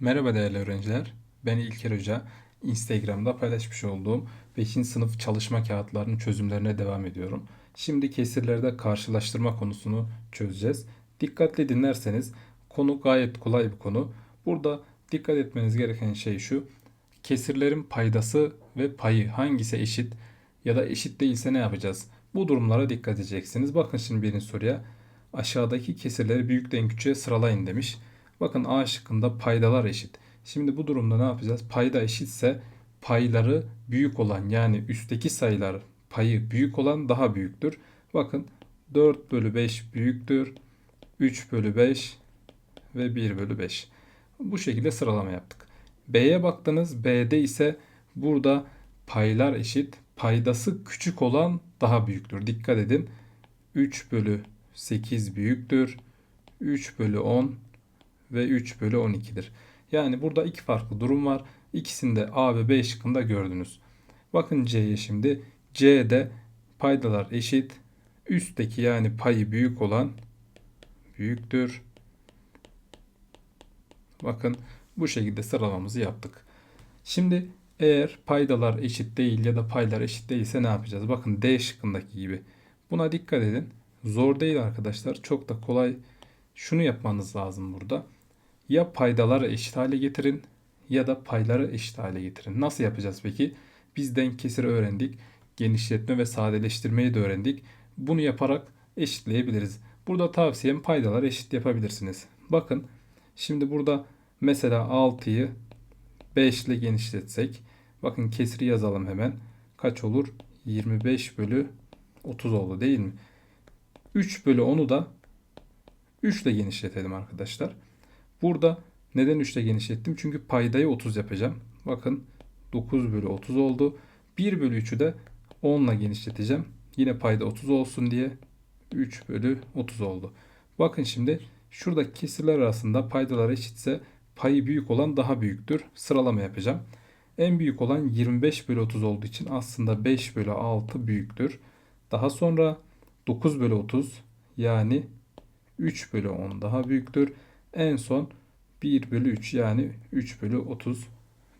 Merhaba değerli öğrenciler. Ben İlker Hoca. Instagram'da paylaşmış olduğum 5. sınıf çalışma kağıtlarının çözümlerine devam ediyorum. Şimdi kesirlerde karşılaştırma konusunu çözeceğiz. Dikkatli dinlerseniz konu gayet kolay bir konu. Burada dikkat etmeniz gereken şey şu. Kesirlerin paydası ve payı hangisi eşit ya da eşit değilse ne yapacağız? Bu durumlara dikkat edeceksiniz. Bakın şimdi birinci soruya. Aşağıdaki kesirleri büyükten küçüğe sıralayın demiş. Bakın A şıkkında paydalar eşit. Şimdi bu durumda ne yapacağız? Payda eşitse payları büyük olan yani üstteki sayılar payı büyük olan daha büyüktür. Bakın 4 bölü 5 büyüktür. 3 bölü 5 ve 1 bölü 5. Bu şekilde sıralama yaptık. B'ye baktınız. B'de ise burada paylar eşit. Paydası küçük olan daha büyüktür. Dikkat edin. 3 bölü 8 büyüktür. 3 bölü 10 ve 3 bölü 12'dir. Yani burada iki farklı durum var. İkisini de A ve B şıkkında gördünüz. Bakın C'ye şimdi. C'de paydalar eşit. Üstteki yani payı büyük olan büyüktür. Bakın bu şekilde sıralamamızı yaptık. Şimdi eğer paydalar eşit değil ya da paylar eşit değilse ne yapacağız? Bakın D şıkkındaki gibi. Buna dikkat edin. Zor değil arkadaşlar. Çok da kolay. Şunu yapmanız lazım burada. Ya paydaları eşit hale getirin ya da payları eşit hale getirin. Nasıl yapacağız peki? Biz denk kesiri öğrendik. Genişletme ve sadeleştirmeyi de öğrendik. Bunu yaparak eşitleyebiliriz. Burada tavsiyem paydalar eşit yapabilirsiniz. Bakın şimdi burada mesela 6'yı 5 ile genişletsek. Bakın kesiri yazalım hemen. Kaç olur? 25 bölü 30 oldu değil mi? 3 bölü 10'u da 3 ile genişletelim arkadaşlar. Burada neden 3 ile genişlettim? Çünkü paydayı 30 yapacağım. Bakın 9 bölü 30 oldu. 1 bölü 3'ü de 10 ile genişleteceğim. Yine payda 30 olsun diye 3 bölü 30 oldu. Bakın şimdi şuradaki kesirler arasında paydalar eşitse payı büyük olan daha büyüktür. Sıralama yapacağım. En büyük olan 25 bölü 30 olduğu için aslında 5 bölü 6 büyüktür. Daha sonra 9 bölü 30 yani 3 bölü 10 daha büyüktür. En son 1 bölü 3 yani 3 bölü 30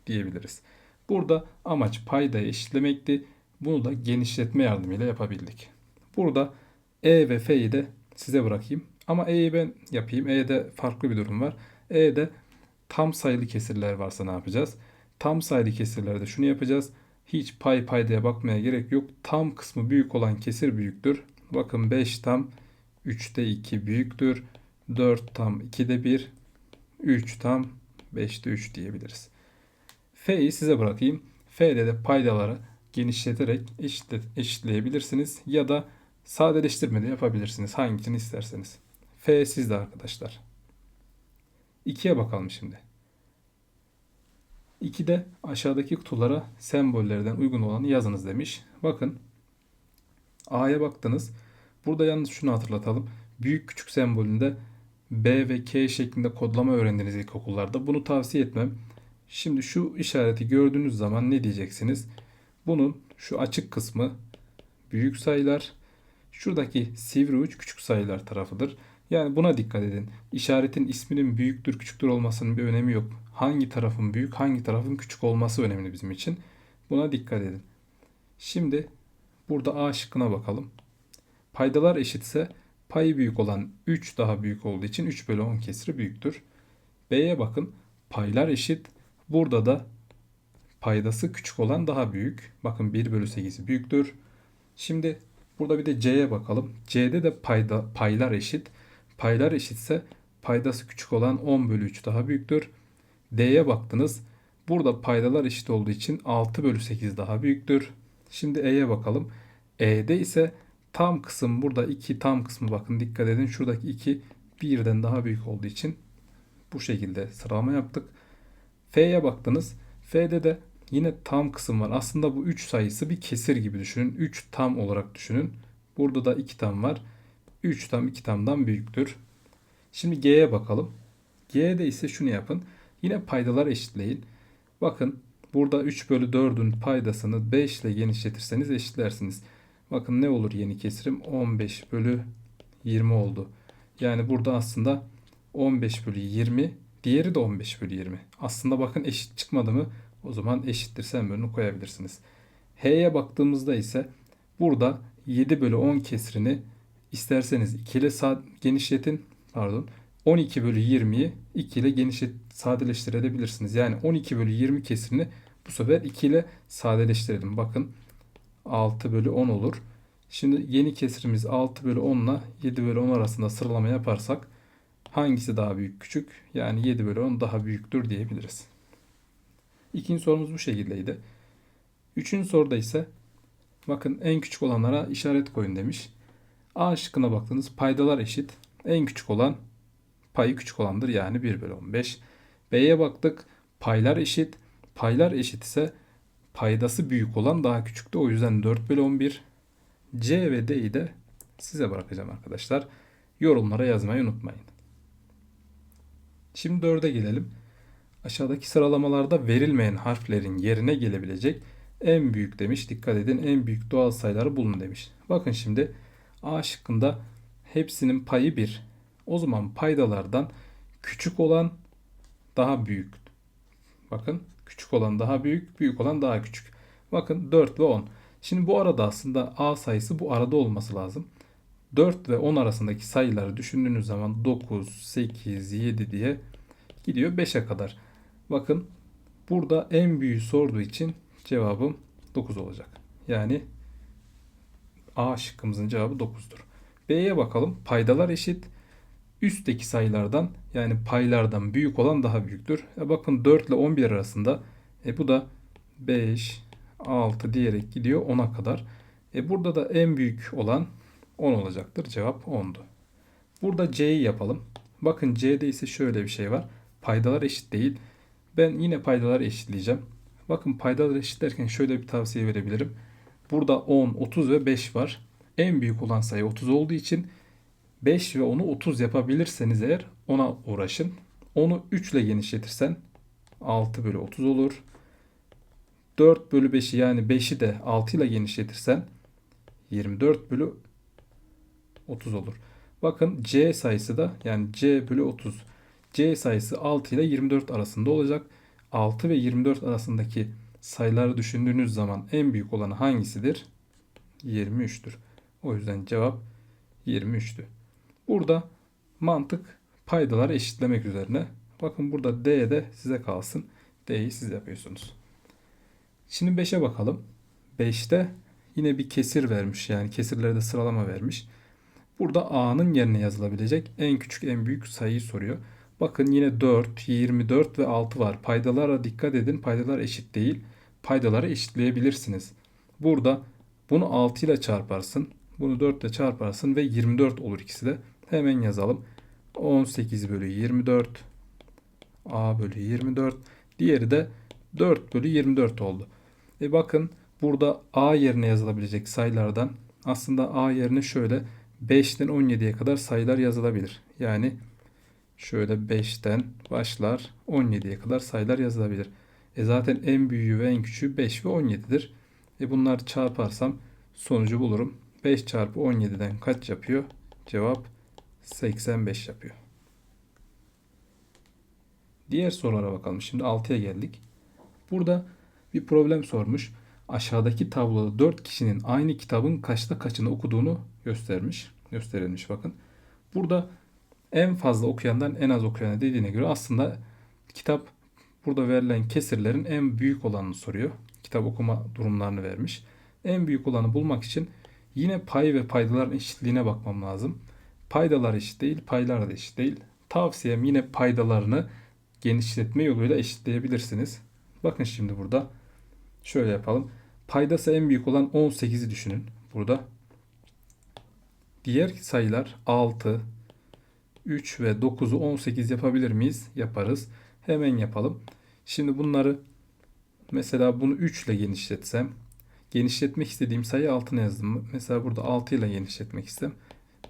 diyebiliriz. Burada amaç paydayı eşitlemekti. Bunu da genişletme yardımıyla yapabildik. Burada E ve F'yi de size bırakayım. Ama E'yi ben yapayım. E'de farklı bir durum var. E'de tam sayılı kesirler varsa ne yapacağız? Tam sayılı kesirlerde şunu yapacağız. Hiç pay paydaya bakmaya gerek yok. Tam kısmı büyük olan kesir büyüktür. Bakın 5 tam 3'te 2 büyüktür. 4 tam 2'de 1. 3 tam 5'te 3 diyebiliriz. F'yi size bırakayım. F'de de paydaları genişleterek eşitle, eşitleyebilirsiniz. Ya da sadeleştirme de yapabilirsiniz. Hangisini isterseniz. F sizde arkadaşlar. 2'ye bakalım şimdi. 2'de aşağıdaki kutulara sembollerden uygun olanı yazınız demiş. Bakın A'ya baktınız. Burada yalnız şunu hatırlatalım. Büyük küçük sembolünde B ve K şeklinde kodlama öğrendiniz ilkokullarda. Bunu tavsiye etmem. Şimdi şu işareti gördüğünüz zaman ne diyeceksiniz? Bunun şu açık kısmı büyük sayılar, şuradaki sivri uç küçük sayılar tarafıdır. Yani buna dikkat edin. İşaretin isminin büyüktür küçüktür olmasının bir önemi yok. Hangi tarafın büyük hangi tarafın küçük olması önemli bizim için. Buna dikkat edin. Şimdi burada A şıkkına bakalım. Paydalar eşitse payı büyük olan 3 daha büyük olduğu için 3 bölü 10 kesiri büyüktür. B'ye bakın. Paylar eşit. Burada da paydası küçük olan daha büyük. Bakın 1 bölü 8'i büyüktür. Şimdi burada bir de C'ye bakalım. C'de de payda, paylar eşit. Paylar eşitse paydası küçük olan 10 bölü 3 daha büyüktür. D'ye baktınız. Burada paydalar eşit olduğu için 6 bölü 8 daha büyüktür. Şimdi E'ye bakalım. E'de ise tam kısım burada 2 tam kısmı bakın dikkat edin. Şuradaki 2 birden daha büyük olduğu için bu şekilde sıralama yaptık. F'ye baktınız. F'de de yine tam kısım var. Aslında bu 3 sayısı bir kesir gibi düşünün. 3 tam olarak düşünün. Burada da 2 tam var. 3 tam 2 tamdan büyüktür. Şimdi G'ye bakalım. G'de ise şunu yapın. Yine paydalar eşitleyin. Bakın burada 3 bölü 4'ün paydasını 5 ile genişletirseniz eşitlersiniz. Bakın ne olur yeni kesirim? 15 bölü 20 oldu. Yani burada aslında 15 bölü 20 Diğeri de 15 bölü 20. Aslında bakın eşit çıkmadı mı? O zaman eşittir sembolünü koyabilirsiniz. H'ye baktığımızda ise burada 7 bölü 10 kesrini isterseniz 2 ile genişletin. Pardon. 12 bölü 20'yi 2 ile genişlet sadeleştirebilirsiniz. Yani 12 bölü 20 kesirini bu sefer 2 ile sadeleştirelim. Bakın 6 bölü 10 olur. Şimdi yeni kesirimiz 6 bölü 10 ile 7 bölü 10 arasında sıralama yaparsak hangisi daha büyük küçük? Yani 7 bölü 10 daha büyüktür diyebiliriz. İkinci sorumuz bu şekildeydi. Üçüncü soruda ise bakın en küçük olanlara işaret koyun demiş. A şıkkına baktığınız paydalar eşit. En küçük olan payı küçük olandır yani 1 bölü 15. B'ye baktık paylar eşit. Paylar eşit ise paydası büyük olan daha küçüktü. O yüzden 4 bölü 11. C ve D'yi de size bırakacağım arkadaşlar. Yorumlara yazmayı unutmayın. Şimdi 4'e gelelim. Aşağıdaki sıralamalarda verilmeyen harflerin yerine gelebilecek en büyük demiş. Dikkat edin en büyük doğal sayıları bulun demiş. Bakın şimdi A şıkkında hepsinin payı 1. O zaman paydalardan küçük olan daha büyük. Bakın küçük olan daha büyük, büyük olan daha küçük. Bakın 4 ve 10. Şimdi bu arada aslında A sayısı bu arada olması lazım. 4 ve 10 arasındaki sayıları düşündüğünüz zaman 9, 8, 7 diye gidiyor 5'e kadar. Bakın burada en büyüğü sorduğu için cevabım 9 olacak. Yani A şıkkımızın cevabı 9'dur. B'ye bakalım. Paydalar eşit. Üstteki sayılardan yani paylardan büyük olan daha büyüktür. E bakın 4 ile 11 arasında e bu da 5, 6 diyerek gidiyor 10'a kadar. E burada da en büyük olan 10 olacaktır. Cevap 10'du. Burada C'yi yapalım. Bakın C'de ise şöyle bir şey var. Paydalar eşit değil. Ben yine paydaları eşitleyeceğim. Bakın paydaları eşitlerken şöyle bir tavsiye verebilirim. Burada 10, 30 ve 5 var. En büyük olan sayı 30 olduğu için 5 ve 10'u 30 yapabilirseniz eğer ona uğraşın. Onu 3 ile genişletirsen 6 bölü 30 olur. 4 bölü 5'i yani 5'i de 6 ile genişletirsen 24 bölü 30 olur. Bakın C sayısı da yani C bölü 30. C sayısı 6 ile 24 arasında olacak. 6 ve 24 arasındaki sayıları düşündüğünüz zaman en büyük olanı hangisidir? 23'tür. O yüzden cevap 23'tü. Burada mantık paydaları eşitlemek üzerine. Bakın burada D de size kalsın. D'yi siz yapıyorsunuz. Şimdi 5'e bakalım. 5'te yine bir kesir vermiş. Yani kesirlerde sıralama vermiş. Burada A'nın yerine yazılabilecek en küçük en büyük sayıyı soruyor. Bakın yine 4, 24 ve 6 var. Paydalara dikkat edin. Paydalar eşit değil. Paydaları eşitleyebilirsiniz. Burada bunu 6 ile çarparsın. Bunu 4 ile çarparsın ve 24 olur ikisi de. Hemen yazalım. 18 bölü 24 A bölü 24. Diğeri de 4 bölü 24 oldu. E bakın burada A yerine yazılabilecek sayılardan aslında A yerine şöyle 5'ten 17'ye kadar sayılar yazılabilir. Yani şöyle 5'ten başlar 17'ye kadar sayılar yazılabilir. E zaten en büyüğü ve en küçüğü 5 ve 17'dir. E bunları çarparsam sonucu bulurum. 5 çarpı 17'den kaç yapıyor? Cevap 85 yapıyor. Diğer sorulara bakalım. Şimdi 6'ya geldik. Burada bir problem sormuş. Aşağıdaki tabloda 4 kişinin aynı kitabın kaçta kaçını okuduğunu göstermiş. Gösterilmiş bakın. Burada en fazla okuyandan en az okuyana dediğine göre aslında kitap burada verilen kesirlerin en büyük olanını soruyor. Kitap okuma durumlarını vermiş. En büyük olanı bulmak için yine pay ve paydaların eşitliğine bakmam lazım. Paydalar eşit değil, paylar da eşit değil. Tavsiyem yine paydalarını genişletme yoluyla eşitleyebilirsiniz. Bakın şimdi burada şöyle yapalım. Paydası en büyük olan 18'i düşünün burada. Diğer sayılar 6, 3 ve 9'u 18 yapabilir miyiz? Yaparız. Hemen yapalım. Şimdi bunları mesela bunu 3 ile genişletsem genişletmek istediğim sayı altına yazdım. Mesela burada 6 ile genişletmek istem.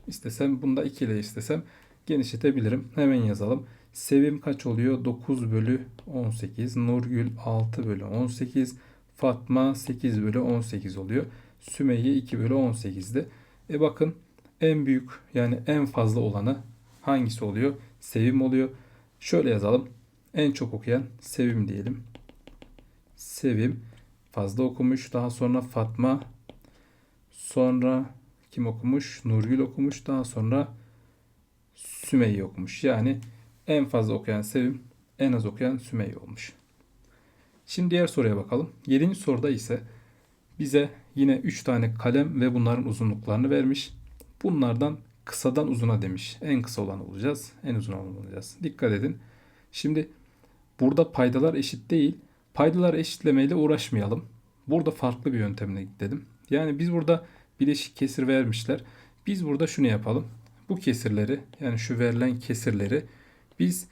İstesem bunda 2 ile istesem genişletebilirim. Hemen yazalım. Sevim kaç oluyor? 9 bölü 18. Nurgül 6 bölü 18. Fatma 8 bölü 18 oluyor. Sümeyye 2 bölü 18'di. E bakın en büyük yani en fazla olanı hangisi oluyor? Sevim oluyor. Şöyle yazalım. En çok okuyan Sevim diyelim. Sevim fazla okumuş. Daha sonra Fatma. Sonra kim okumuş? Nurgül okumuş. Daha sonra Sümeyye okumuş. Yani en fazla okuyan Sevim, en az okuyan Sümeyye olmuş. Şimdi diğer soruya bakalım. 7. soruda ise bize yine 3 tane kalem ve bunların uzunluklarını vermiş. Bunlardan kısadan uzuna demiş. En kısa olan olacağız. En uzun olan olacağız. Dikkat edin. Şimdi burada paydalar eşit değil. Paydalar eşitlemeyle uğraşmayalım. Burada farklı bir yöntemle gidelim. Yani biz burada bileşik kesir vermişler. Biz burada şunu yapalım. Bu kesirleri yani şu verilen kesirleri biz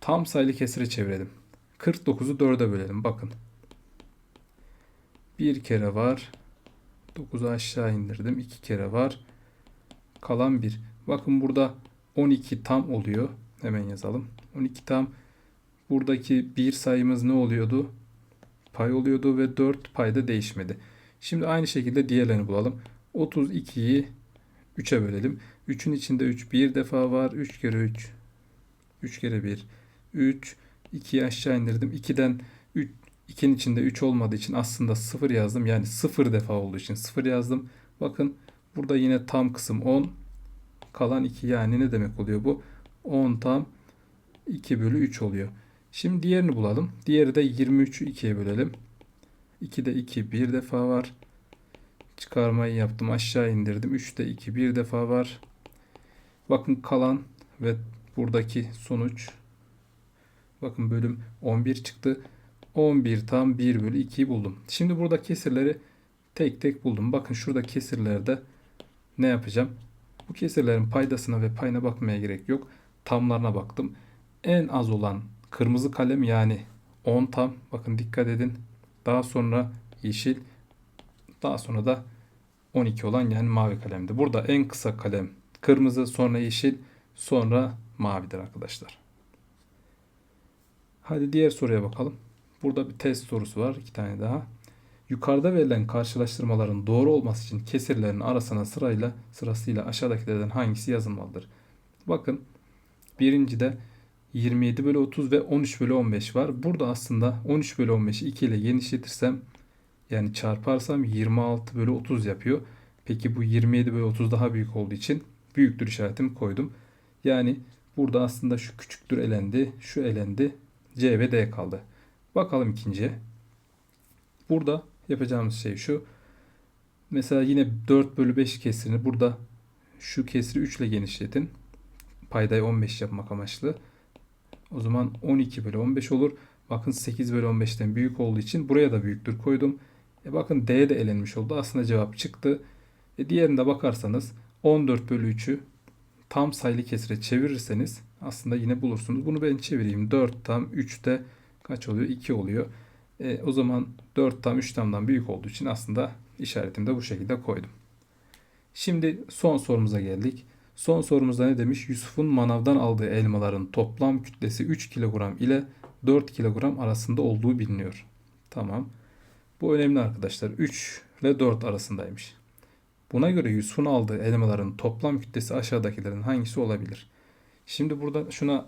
tam sayılı kesire çevirelim. 49'u 4'e bölelim. Bakın. Bir kere var. 9'u aşağı indirdim. 2 kere var. Kalan 1. Bakın burada 12 tam oluyor. Hemen yazalım. 12 tam. Buradaki bir sayımız ne oluyordu? Pay oluyordu ve 4 payda değişmedi. Şimdi aynı şekilde diğerlerini bulalım. 32'yi 3'e bölelim. 3'ün içinde 3 bir defa var. 3 kere 3. 3 kere 1. 3. 2'yi aşağı indirdim. 2'den 3, 2'nin içinde 3 olmadığı için aslında 0 yazdım. Yani 0 defa olduğu için 0 yazdım. Bakın burada yine tam kısım 10. Kalan 2 yani ne demek oluyor bu? 10 tam 2 bölü 3 oluyor. Şimdi diğerini bulalım. Diğeri de 23'ü 2'ye bölelim. 2'de 2 bir defa var. Çıkarmayı yaptım. Aşağı indirdim. 3'te 2 bir defa var. Bakın kalan ve buradaki sonuç. Bakın bölüm 11 çıktı. 11 tam 1 bölü 2'yi buldum. Şimdi burada kesirleri tek tek buldum. Bakın şurada kesirlerde ne yapacağım? Bu kesirlerin paydasına ve payına bakmaya gerek yok. Tamlarına baktım. En az olan kırmızı kalem yani 10 tam. Bakın dikkat edin. Daha sonra yeşil. Daha sonra da 12 olan yani mavi kalemdi. Burada en kısa kalem kırmızı, sonra yeşil, sonra mavidir arkadaşlar. Hadi diğer soruya bakalım. Burada bir test sorusu var. iki tane daha. Yukarıda verilen karşılaştırmaların doğru olması için kesirlerin arasına sırayla sırasıyla aşağıdakilerden hangisi yazılmalıdır? Bakın birincide 27 bölü 30 ve 13 bölü 15 var. Burada aslında 13 bölü 15'i 2 ile genişletirsem yani çarparsam 26 bölü 30 yapıyor. Peki bu 27 bölü 30 daha büyük olduğu için büyüktür işaretimi koydum. Yani burada aslında şu küçüktür elendi, şu elendi, C ve D kaldı. Bakalım ikinciye. Burada yapacağımız şey şu. Mesela yine 4 bölü 5 kesirini burada şu kesri 3 ile genişletin. Paydayı 15 yapmak amaçlı. O zaman 12 bölü 15 olur. Bakın 8 bölü 15'ten büyük olduğu için buraya da büyüktür koydum. E bakın D de elenmiş oldu. Aslında cevap çıktı. E diğerinde bakarsanız 14 bölü 3'ü tam sayılı kesire çevirirseniz aslında yine bulursunuz. Bunu ben çevireyim. 4 tam 3'te kaç oluyor? 2 oluyor. E, o zaman 4 tam 3 tamdan büyük olduğu için aslında işaretimi de bu şekilde koydum. Şimdi son sorumuza geldik. Son sorumuzda ne demiş? Yusuf'un manavdan aldığı elmaların toplam kütlesi 3 kilogram ile 4 kilogram arasında olduğu biliniyor. Tamam. Bu önemli arkadaşlar. 3 ile 4 arasındaymış. Buna göre Yusuf'un aldığı elmaların toplam kütlesi aşağıdakilerin hangisi olabilir? Şimdi burada şuna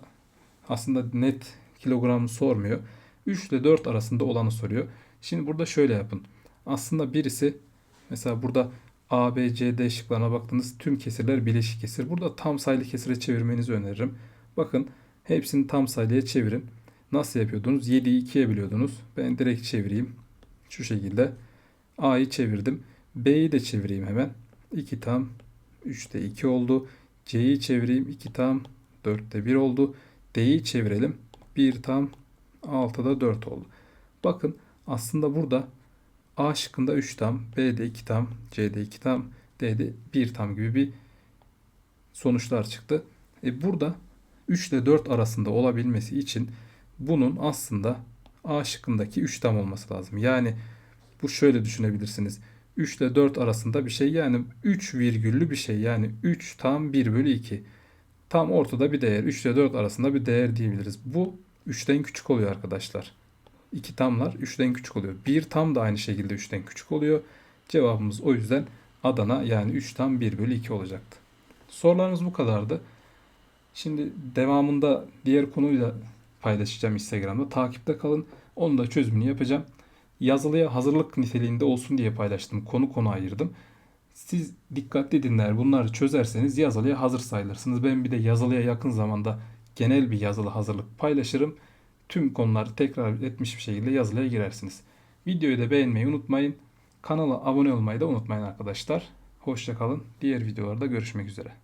aslında net kilogramı sormuyor. 3 ile 4 arasında olanı soruyor. Şimdi burada şöyle yapın. Aslında birisi mesela burada A, B, C, D şıklarına baktığınız tüm kesirler bileşik kesir. Burada tam sayılı kesire çevirmenizi öneririm. Bakın hepsini tam sayılıya çevirin. Nasıl yapıyordunuz? 7'yi 2'ye biliyordunuz. Ben direkt çevireyim. Şu şekilde. A'yı çevirdim. B'yi de çevireyim hemen. 2 tam 3'te 2 oldu. C'yi çevireyim. 2 tam 4'te 1 oldu. D'yi çevirelim. 1 tam 6'da 4 oldu. Bakın aslında burada A şıkkında 3 tam, B'de 2 tam, C'de 2 tam, D'de 1 tam gibi bir sonuçlar çıktı. E burada 3 ile 4 arasında olabilmesi için bunun aslında A şıkkındaki 3 tam olması lazım. Yani bu şöyle düşünebilirsiniz. 3 ile 4 arasında bir şey yani 3 virgüllü bir şey yani 3 tam 1 bölü 2. Tam ortada bir değer 3 ile 4 arasında bir değer diyebiliriz. Bu 3'ten küçük oluyor arkadaşlar. 2 tamlar 3'ten küçük oluyor. 1 tam da aynı şekilde 3'ten küçük oluyor. Cevabımız o yüzden Adana yani 3 tam 1 bölü 2 olacaktı. Sorularımız bu kadardı. Şimdi devamında diğer konuyu da paylaşacağım Instagram'da. Takipte kalın. Onun da çözümünü yapacağım. Yazılıya hazırlık niteliğinde olsun diye paylaştım. Konu konu ayırdım. Siz dikkatli dinler bunları çözerseniz yazılıya hazır sayılırsınız. Ben bir de yazılıya yakın zamanda genel bir yazılı hazırlık paylaşırım. Tüm konuları tekrar etmiş bir şekilde yazılıya girersiniz. Videoyu da beğenmeyi unutmayın. Kanala abone olmayı da unutmayın arkadaşlar. Hoşça kalın. Diğer videolarda görüşmek üzere.